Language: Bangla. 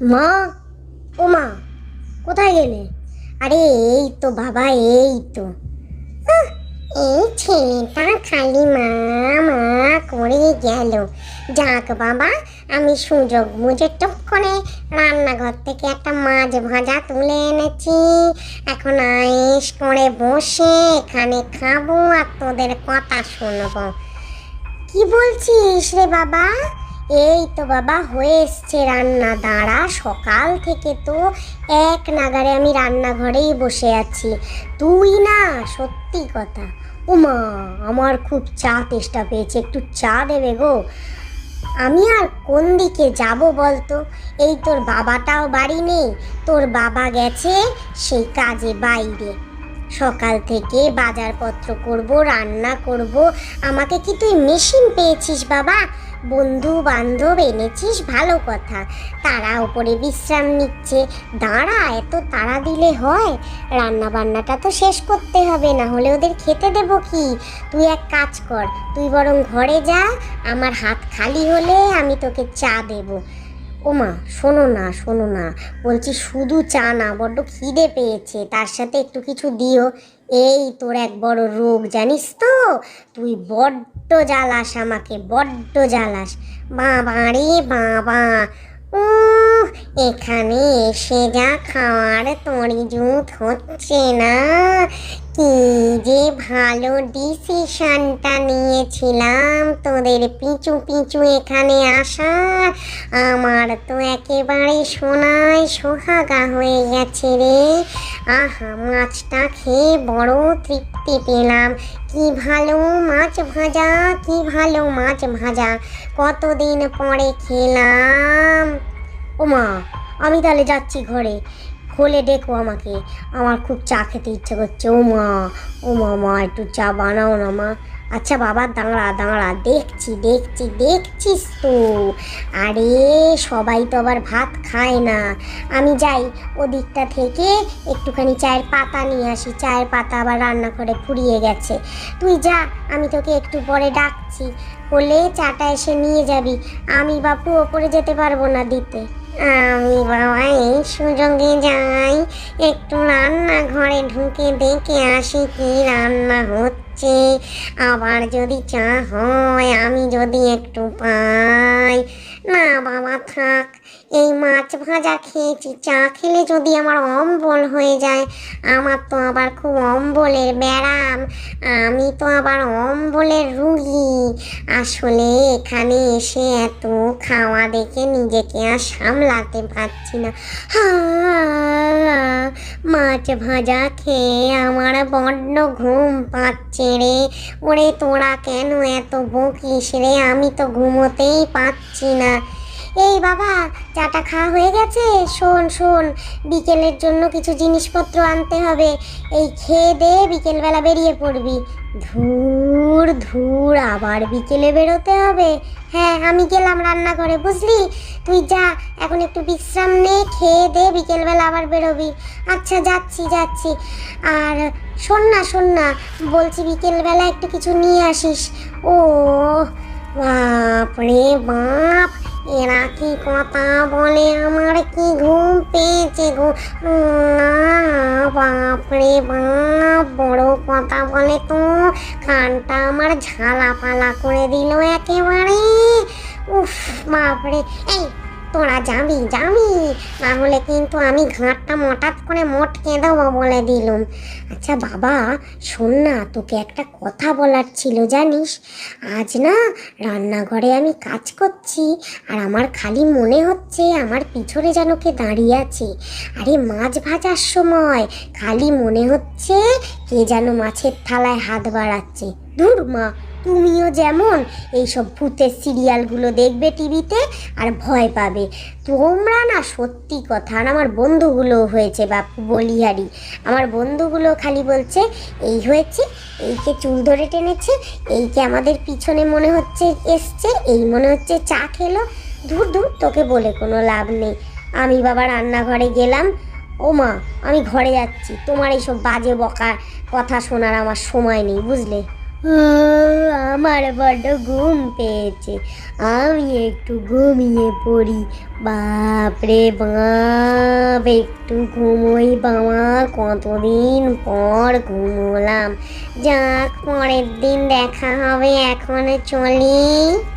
মা? ও মা, কোথায় গেলে? আরে, এই তো বাবা, এই তো। এই ছেলেটা খালি মা মা করে গেল। যাক বাবা, আমি সুযোগ বুঝে টুক করে রান্নাঘর থেকে একটা মাছ ভাজা তুলে এনেছি। এখন আয়েস করে বসে, এখানে খাব আর তোদের কথা শুনব। কি বলছিস রে বাবা? এই তো বাবা, হয়ে এসছে রান্না। দাঁড়া, সকাল থেকে তো এক নাগারে আমি রান্নাঘরেই বসে আছি। তুই না, সত্যি কথা। ওমা আমার খুব চা তেষ্টা পেয়েছে। একটু চা দেবে গো। আমি আর কোন দিকে যাব বলতো? এই তোর বাবাটাও বাড়ি নেই, তোর বাবা গেছে সেই কাজে বাইরে। সকাল থেকে বাজারপত্র করব, রান্না করব। আমাকে কি তুই মেশিন পেয়েছিস বাবা? বন্ধু বান্ধব এনেছিস, ভালো কথা। তারা উপরে বিশ্রাম নিচ্ছে। দাঁড়া, এত তাড়া দিলে হয়। রান্না বান্নাটা তো শেষ করতে হবে, না হলে ওদের খেতে দেব কি? তুই এক কাজ কর, তুই বরং ঘরে যা, আমার হাত খালি হলে আমি তোকে চা দেবো। ওমা শোনো না শোনো না। বলছি শুধু চা না বড্ড খিদে পেয়েছে। তার সাথে একটু কিছু দিও। এই তোর এক বড় রোগ জানিস তো? তুই বড্ড জ্বালাস আমাকে বড্ড জ্বালাস। বাবা রে বাবা উহ, এখানে এসে যা খাওয়ার তরিজুত হচ্ছে না। কি যে ভালো ডিসিশনটা নিয়েছিলাম তোদের পিছু পিছু এখানে আসা। আমার তো একেবারে সোনায় সোহাগা হয়ে গেছে রে। আহা, মাছটা খেয়ে বড় তৃপ্তি পেলাম। কি ভালো মাছ ভাজা, কি ভালো মাছ ভাজা। কতদিন পরে খেলাম? ওমা, আমি তাহলে যাচ্ছি ঘরে। খোলে ডেকো আমাকে। আমার খুব চা খেতে ইচ্ছে করছে। ও মা ও মা মা, একটু চা বানাও না, মা। আচ্ছা বাবা, দাঁড়া দাঁড়া। দেখছি দেখছি, দেখছিস তো। আরে, সবাই তো আবার ভাত খায় না। আমি যাই, ওদিকটা থেকে একটুখানি চায়ের পাতা নিয়ে আসি। চায়ের পাতা আবার রান্না করে ফুরিয়ে গেছে। তুই যা, আমি তোকে একটু পরে ডাকছি। হলে চাটা এসে নিয়ে যাবি। আমি বাপু ওপরে যেতে পারব না দিতে। আমি বাবা এই সুযোগে যাই একটু রান্নাঘরে ঢুকে দেখে আসি কি রান্না হচ্ছে। আবার যদি চা হয় আমি যদি একটু পাই। না বাবা থাক। এই মাছ ভাজা খেয়েছি। চা খেলে যদি আমার অম্বল হয়ে যায় আমার তো আবার খুব অম্বলের ব্যারাম আমি তো আবার অম্বলের রুগী। আসলে এখানে এসে এত খাওয়া দেখে নিজেকে আর সামলাতে পারছি না। হা, মাছ ভাজা খেয়ে আমার বড্ড ঘুম পাচ্ছে। রে ওরে তোরা কেন এত বকিস রে আমি তো ঘুমোতেই পাচ্ছি না। এই বাবা, চাটা খাওয়া হয়ে গেছে? শোন শোন, বিকেলের জন্য কিছু জিনিসপত্র আনতে হবে। এই খেয়ে দে, বিকেলবেলা বেরিয়ে পড়বি। ধুর ধুর, আবার বিকেলে বেরোতে হবে। হ্যাঁ আমি গেলাম রান্নাঘরে, বুঝলি? তুই যা, এখন একটু বিশ্রাম নে, খেয়ে দে, বিকেলবেলা আবার বেরোবি। আচ্ছা যাচ্ছি যাচ্ছি। আর শোন না শোন না, বলছি বিকেলবেলা একটু কিছু নিয়ে আসিস। ও বাপ রে বাপ! এরা কি কথা বলে? আমার কি ঘুম পেয়েছে গো? উম, বাপরে বাপ বড় কথা বলে তো। কানটা আমার ঝালা পালা করে দিল একেবারে। উফ বাপরে। এই তোরা যাবি যাবি? না হলে কিন্তু আমি ঘাটটা মটাত করে মটকে দেবো বলে দিলুম। আচ্ছা বাবা, শোন না, তোকে একটা কথা বলার ছিল, জানিস? আজ না রান্নাঘরে আমি কাজ করছি, আর আমার খালি মনে হচ্ছে আমার পিছনে যেন কে দাঁড়িয়ে আছে। আরে মাছ ভাজার সময়, খালি মনে হচ্ছে কে যেন মাছের থালায় হাত বাড়াচ্ছে। ধুর মা! তুমিও যেমন এইসব ভূতের সিরিয়ালগুলো দেখবে টিভিতে আর ভয় পাবে। তোমরা না সত্যি কথা আর আমার বন্ধুগুলো হয়েছে বাপু বলিহারি। আমার বন্ধুগুলো খালি বলছে, এই হয়েছে, এইকে চুল ধরে টেনেছে, এইকে আমাদের পিছনে মনে হচ্ছে এসছে, এই মনে হচ্ছে চা খেলো। দূর দূর তোকে বলে কোনো লাভ নেই। আমি বাবা রান্নাঘরে গেলাম। ও মা, আমি ঘরে যাচ্ছি। তোমার এইসব বাজে বকা, কথা শোনার আমার সময় নেই, বুঝলে? আমার বড্ড ঘুম পেয়েছে। আমি একটু ঘুমিয়ে পড়ি। বাপরে বাপ, একটু ঘুমোই বাবা, কতদিন পর ঘুমলাম। যাক, পরের দিন দেখা হবে, এখন চলি।